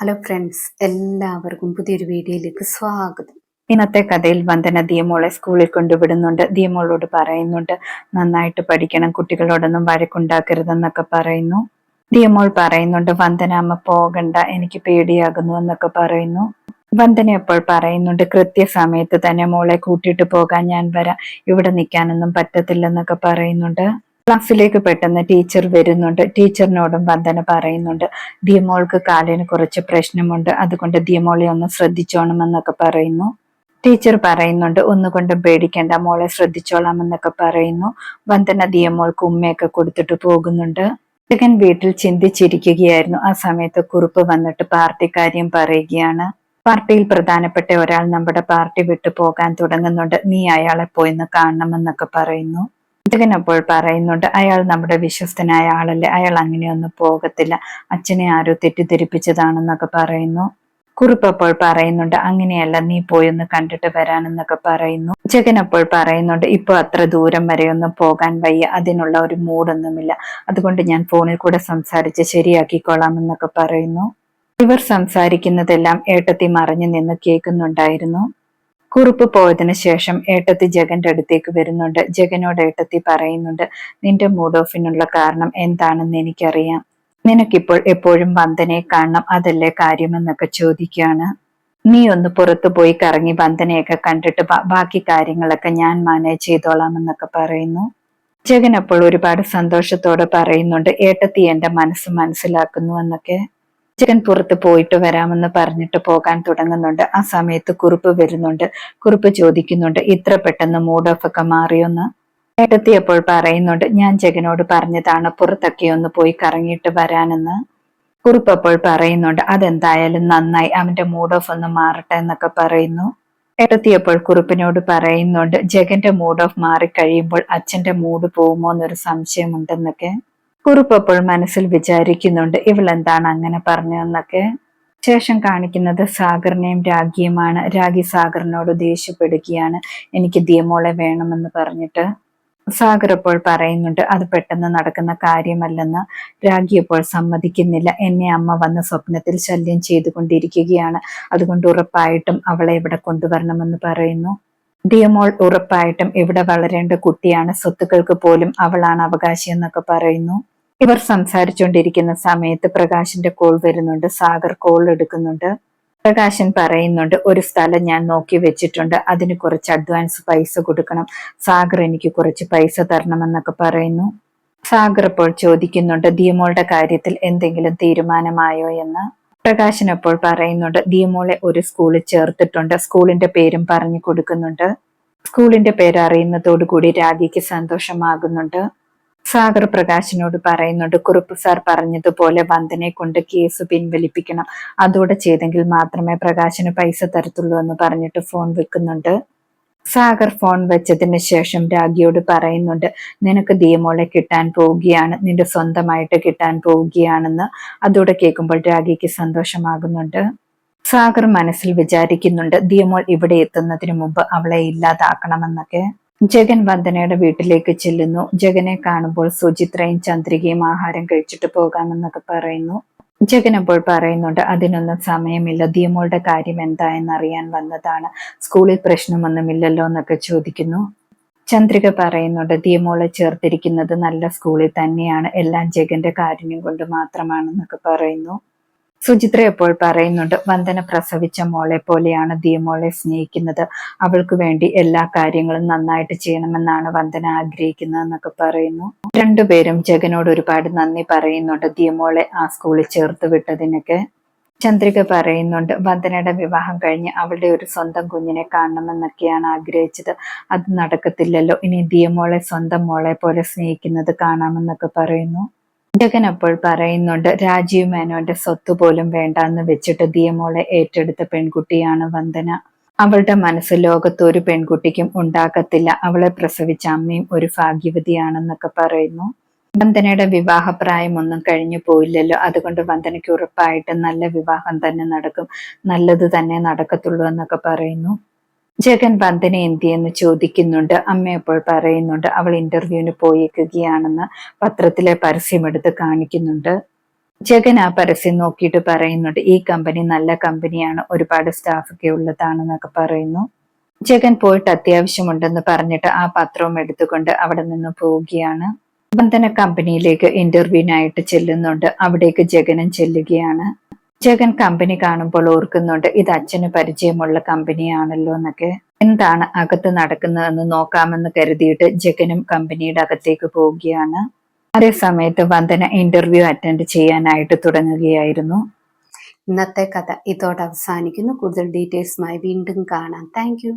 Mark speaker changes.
Speaker 1: Hello friends എല്ലാവർക്കും പുതിയൊരു വീഡിയോയിലേക്ക് സ്വാഗതം.
Speaker 2: ഇന്നത്തെ കഥയിൽ വന്ദന ദിയമോളെ സ്കൂളിൽ കൊണ്ടുവിടുന്നുണ്ട്. ദിയമോളോട് പറയുന്നുണ്ട് നന്നായിട്ട് പഠിക്കണം കുട്ടികളോടൊന്നും വഴക്കുണ്ടാക്കരുതെന്നൊക്കെ പറയുന്നു. ദിയമോൾ പറയുന്നുണ്ട് വന്ദന അമ്മ പോകണ്ട എനിക്ക് പേടിയാകുന്നു എന്നൊക്കെ പറയുന്നു. വന്ദന അപ്പോൾ പറയുന്നുണ്ട് കൃത്യസമയത്ത് തന്നെ മോളെ കൂട്ടിയിട്ട് പോകാൻ ഞാൻ വരാം. ഇവിടെ നിൽക്കാനൊന്നും പറ്റത്തില്ലെന്നൊക്കെ പറയുന്നുണ്ട്. ക്ലാസ്സിലേക്ക് പെട്ടെന്ന് ടീച്ചർ വരുന്നുണ്ട്. ടീച്ചറിനോടും വന്ദന പറയുന്നുണ്ട്. ദിയമോൾക്ക് കാലിന് കുറച്ച് പ്രശ്നമുണ്ട്. അതുകൊണ്ട് ദിയമോളെ ഒന്ന് ശ്രദ്ധിച്ചോണമെന്നൊക്കെ പറയുന്നു. ടീച്ചർ പറയുന്നുണ്ട് ഒന്നുകൊണ്ടും പേടിക്കേണ്ട. മോളെ ശ്രദ്ധിച്ചോളാം എന്നൊക്കെ പറയുന്നു. വന്ദന ദിയമോൾക്ക് ഉമ്മയൊക്കെ കൊടുത്തിട്ട് പോകുന്നുണ്ട്. ചികൻ വീട്ടിൽ ചിന്തിച്ചിരിക്കുകയായിരുന്നു. ആ സമയത്ത് കുറിപ്പ് വന്നിട്ട് പാർട്ടി കാര്യം പറയുകയാണ്. പാർട്ടിയിൽ പ്രധാനപ്പെട്ട ഒരാൾ നമ്മുടെ പാർട്ടി വിട്ടു പോകാൻ തുടങ്ങുന്നുണ്ട്. നീ അയാളെ പോയിന്ന് കാണണമെന്നൊക്കെ പറയുന്നു. ജഗൻ അപ്പോൾ പറയുന്നുണ്ട്. അയാൾ നമ്മുടെ വിശ്വസ്തനായ ആളല്ലേ? അയാൾ അങ്ങനെയൊന്നും പോകത്തില്ല. അച്ഛനെ ആരോ തെറ്റിദ്ധരിപ്പിച്ചതാണെന്നൊക്കെ പറയുന്നു. കുറിപ്പ് അപ്പോൾ പറയുന്നുണ്ട്. അങ്ങനെയല്ല നീ പോയൊന്ന് കണ്ടിട്ട് വരാനെന്നൊക്കെ പറയുന്നു. ജഗൻ അപ്പോൾ പറയുന്നുണ്ട് ഇപ്പൊ അത്ര ദൂരം വരെയൊന്നും പോകാൻ വയ്യ. അതിനുള്ള ഒരു മൂഡൊന്നുമില്ല. അതുകൊണ്ട് ഞാൻ ഫോണിൽ കൂടെ സംസാരിച്ച് ശരിയാക്കിക്കോളാം എന്നൊക്കെ പറയുന്നു. ഇവർ സംസാരിക്കുന്നതെല്ലാം ഏട്ടത്തി മറിഞ്ഞു നിന്ന് കേൾക്കുന്നുണ്ടായിരുന്നു. കുറിപ്പ് പോയതിനു ശേഷം ഏട്ടത്തി ജഗന്റെ അടുത്തേക്ക് വരുന്നുണ്ട്. ജഗനോട് ഏട്ടത്തി പറയുന്നുണ്ട് നിന്റെ മൂഡ് ഓഫിനുള്ള കാരണം എന്താണെന്ന് എനിക്കറിയാം. നിനക്കിപ്പോൾ എപ്പോഴും വന്ദനയെ കാണണം അതല്ലേ കാര്യമെന്നൊക്കെ ചോദിക്കുകയാണ്. നീ ഒന്ന് പുറത്തു പോയി കറങ്ങി വന്ദനയൊക്കെ കണ്ടിട്ട് ബാക്കി കാര്യങ്ങളൊക്കെ ഞാൻ മാനേജ് ചെയ്തോളാം എന്നൊക്കെ പറയുന്നു. ജഗൻ അപ്പോൾ ഒരുപാട് സന്തോഷത്തോടെ പറയുന്നുണ്ട് ഏട്ടത്തി എന്റെ മനസ്സ് മനസ്സിലാക്കുന്നു എന്നൊക്കെ. ജഗൻ പുറത്ത് പോയിട്ട് വരാമെന്ന് പറഞ്ഞിട്ട് പോകാൻ തുടങ്ങുന്നുണ്ട്. ആ സമയത്ത് കുറിപ്പ് വരുന്നുണ്ട്. കുറിപ്പ് ചോദിക്കുന്നുണ്ട് ഇത്ര പെട്ടെന്ന് മൂഡ് ഓഫ് ഒക്കെ മാറിയൊന്ന്? ഏട്ടത്തി അപ്പോൾ പറയുന്നുണ്ട് ഞാൻ ജഗനോട് പറഞ്ഞതാണ് പുറത്തൊക്കെ ഒന്ന് പോയി കറങ്ങിയിട്ട് വരാനെന്ന്. കുറിപ്പ് അപ്പോൾ പറയുന്നുണ്ട് അതെന്തായാലും നന്നായി അവന്റെ മൂഡ് ഓഫ് ഒന്ന് മാറട്ടെ എന്നൊക്കെ പറയുന്നു. ഏട്ടത്തിയപ്പോൾ കുറിപ്പിനോട് പറയുന്നുണ്ട് ജഗന്റെ മൂഡ് ഓഫ് മാറിക്കഴിയുമ്പോൾ അച്ഛന്റെ മൂഡ് പോകുമോ എന്നൊരു സംശയമുണ്ടെന്നൊക്കെ. കുറിപ്പ് അപ്പോൾ മനസ്സിൽ വിചാരിക്കുന്നുണ്ട് ഇവളെന്താണ് അങ്ങനെ പറഞ്ഞതെന്നൊക്കെ? ശേഷം കാണിക്കുന്നത് സാഗറിനെയും രാഗിയുമാണ് രാഗി സാഗറിനോട് ദേഷ്യപ്പെടുകയാണ്. എനിക്ക് ദിയമോളെ വേണമെന്ന് പറഞ്ഞിട്ട്? സാഗർ അപ്പോൾ പറയുന്നുണ്ട് അത് പെട്ടെന്ന് നടക്കുന്ന കാര്യമല്ലെന്ന്. രാഗി അപ്പോൾ സമ്മതിക്കുന്നില്ല. എന്നെ അമ്മ വന്ന സ്വപ്നത്തിൽ ശല്യം ചെയ്തുകൊണ്ടിരിക്കുകയാണ്. അതുകൊണ്ട് ഉറപ്പായിട്ടും അവളെ ഇവിടെ കൊണ്ടുവരണമെന്ന് പറയുന്നു. ദിയമോൾ ഉറപ്പായിട്ടും ഇവിടെ വളരേണ്ട കുട്ടിയാണ്. സ്വത്തുക്കൾക്ക് പോലും അവളാണ് അവകാശി എന്നൊക്കെ പറയുന്നു. ഇവർ സംസാരിച്ചുകൊണ്ടിരിക്കുന്ന സമയത്ത് പ്രകാശിന്റെ കോൾ വരുന്നുണ്ട്. സാഗർ കോൾ എടുക്കുന്നുണ്ട്. പ്രകാശൻ പറയുന്നുണ്ട് ഒരു സ്ഥലം ഞാൻ നോക്കി വെച്ചിട്ടുണ്ട്. അതിന് കുറച്ച് അഡ്വാൻസ് പൈസ കൊടുക്കണം. സാഗർ എനിക്ക് കുറച്ച് പൈസ തരണമെന്നൊക്കെ പറയുന്നു. സാഗർ ഇപ്പോൾ ചോദിക്കുന്നുണ്ട് ദിയമോളുടെ കാര്യത്തിൽ എന്തെങ്കിലും തീരുമാനമായോ എന്ന്. പ്രകാശൻ അപ്പോൾ പറയുന്നുണ്ട് ദിയമോളെ ഒരു സ്കൂളിൽ ചേർത്തിട്ടുണ്ട്. സ്കൂളിന്റെ പേരും പറഞ്ഞു കൊടുക്കുന്നുണ്ട്. സ്കൂളിന്റെ പേര് അറിയുന്നതോടുകൂടി രാധിക്ക് സന്തോഷമാകുന്നുണ്ട്. സാഗർ പ്രകാശിനോട് പറയുന്നുണ്ട് കുറുപ്പ് സാർ പറഞ്ഞതുപോലെ വന്ദനെ കൊണ്ട് കേസ് പിൻവലിപ്പിക്കണം. അതോടെ ചെയ്തെങ്കിൽ മാത്രമേ പ്രകാശിന് പൈസ തരത്തുള്ളൂ എന്ന് പറഞ്ഞിട്ട് ഫോൺ വെക്കുന്നുണ്ട്. സാഗർ ഫോൺ വെച്ചതിന് ശേഷം രാഗിയോട് പറയുന്നുണ്ട് നിനക്ക് ദിയമോളെ കിട്ടാൻ പോവുകയാണ് നിന്റെ സ്വന്തമായിട്ട് കിട്ടാൻ പോവുകയാണെന്ന്. അതോടെ കേൾക്കുമ്പോൾ രാഗിക്ക് സന്തോഷമാകുന്നുണ്ട്. സാഗർ മനസ്സിൽ വിചാരിക്കുന്നുണ്ട് ദിയമോൾ ഇവിടെ എത്തുന്നതിന് മുമ്പ് അവളെ ഇല്ലാതാക്കണമെന്നൊക്കെ. ജഗൻ വന്ദനയുടെ വീട്ടിലേക്ക് ചെല്ലുന്നു. ജഗനെ കാണുമ്പോൾ സുചിത്രയും ചന്ദ്രികയും ആഹാരം കഴിച്ചിട്ട് പോകാമെന്നൊക്കെ പറയുന്നു. ജഗൻ അപ്പോൾ പറയുന്നുണ്ട് അതിനൊന്നും സമയമില്ല. ദിയമോളുടെ കാര്യം എന്താ എന്നറിയാൻ വന്നതാണ്. സ്കൂളിൽ പ്രശ്നമൊന്നുമില്ലല്ലോ എന്നൊക്കെ ചോദിക്കുന്നു. ചന്ദ്രിക പറയുന്നുണ്ട് ദിയമോളെ ചേർത്തിരിക്കുന്നത് നല്ല സ്കൂളിൽ തന്നെയാണ്. എല്ലാം ജഗന്റെ കാരുണ്യം കൊണ്ട് മാത്രമാണെന്നൊക്കെ പറയുന്നു. സുചിത്ര എപ്പോൾ പറയുന്നുണ്ട് വന്ദന പ്രസവിച്ച മോളെ പോലെയാണ് ദിയമോളെ സ്നേഹിക്കുന്നത്. അവൾക്ക് വേണ്ടി എല്ലാ കാര്യങ്ങളും നന്നായിട്ട് ചെയ്യണമെന്നാണ് വന്ദന ആഗ്രഹിക്കുന്നത് എന്നൊക്കെ പറയുന്നു. രണ്ടുപേരും ജഗനോട് ഒരുപാട് നന്ദി പറയുന്നുണ്ട് ദിയമോളെ ആ സ്കൂളിൽ ചേർത്ത് വിട്ടതിനൊക്കെ. ചന്ദ്രിക പറയുന്നുണ്ട് വന്ദനയുടെ വിവാഹം കഴിഞ്ഞ് അവളുടെ ഒരു സ്വന്തം കുഞ്ഞിനെ കാണണമെന്നൊക്കെയാണ് ആഗ്രഹിച്ചത്. അത് നടക്കത്തില്ലല്ലോ. ഇനി ദിയമോളെ സ്വന്തം മോളെ പോലെ സ്നേഹിക്കുന്നത് കാണാമെന്നൊക്കെ പറയുന്നു. ജഗൻ അപ്പോൾ പറയുന്നുണ്ട് രാജീവ് മേനോന്റെ സ്വത്ത് പോലും വേണ്ടാന്ന് വെച്ചിട്ട് ദിയമോളെ ഏറ്റെടുത്ത പെൺകുട്ടിയാണ് വന്ദന. അവളുടെ മനസ്സ് ലോകത്ത് ഒരു പെൺകുട്ടിക്കും ഉണ്ടാക്കത്തില്ല അവളെ പ്രസവിച്ച അമ്മയും ഒരു ഭാഗ്യവതിയാണെന്നൊക്കെ പറയുന്നു. വന്ദനയുടെ വിവാഹപ്രായം ഒന്നും കഴിഞ്ഞു പോയില്ലല്ലോ. അതുകൊണ്ട് വന്ദനയ്ക്ക് ഉറപ്പായിട്ട് നല്ല വിവാഹം തന്നെ നടക്കും. നല്ലത് തന്നെ നടക്കത്തുള്ളൂ എന്നൊക്കെ പറയുന്നു. ജഗൻ വന്ദന എന്തിയെന്ന് ചോദിക്കുന്നുണ്ട്. അമ്മ അപ്പോൾ പറയുന്നുണ്ട് അവൾ ഇന്റർവ്യൂവിന് പോയേക്കുകയാണെന്ന് പത്രത്തിലെ പരസ്യമെടുത്ത് കാണിക്കുന്നുണ്ട്. ജഗൻ ആ പരസ്യം നോക്കിയിട്ട് പറയുന്നുണ്ട് ഈ കമ്പനി നല്ല കമ്പനിയാണ് ഒരുപാട് സ്റ്റാഫൊക്കെ ഉള്ളതാണെന്നൊക്കെ പറയുന്നു. ജഗൻ പോയിട്ട് അത്യാവശ്യമുണ്ടെന്ന് പറഞ്ഞിട്ട് ആ പത്രവും എടുത്തുകൊണ്ട് അവിടെ നിന്ന് പോവുകയാണ്. വന്ദന കമ്പനിയിലേക്ക് ഇന്റർവ്യൂവിനായിട്ട് ചെല്ലുന്നുണ്ട് അവിടേക്ക് ജഗനും ചെല്ലുകയാണ്. ജഗൻ കമ്പനി കാണുമ്പോൾ ഓർക്കുന്നുണ്ട് ഇത് അച്ഛന് പരിചയമുള്ള കമ്പനിയാണല്ലോ എന്നൊക്കെ. എന്താണ് അകത്ത് നടക്കുന്നതെന്ന് നോക്കാമെന്ന് കരുതിയിട്ട് ജഗനും കമ്പനിയുടെ അകത്തേക്ക് പോവുകയാണ്. അതേ സമയത്ത് വന്ദന ഇന്റർവ്യൂ അറ്റൻഡ് ചെയ്യാനായിട്ട് തുടങ്ങുകയായിരുന്നു.
Speaker 1: ഇന്നത്തെ കഥ ഇതോടെ അവസാനിക്കുന്നു. കൂടുതൽ ഡീറ്റെയിൽസുമായി വീണ്ടും കാണാം. താങ്ക്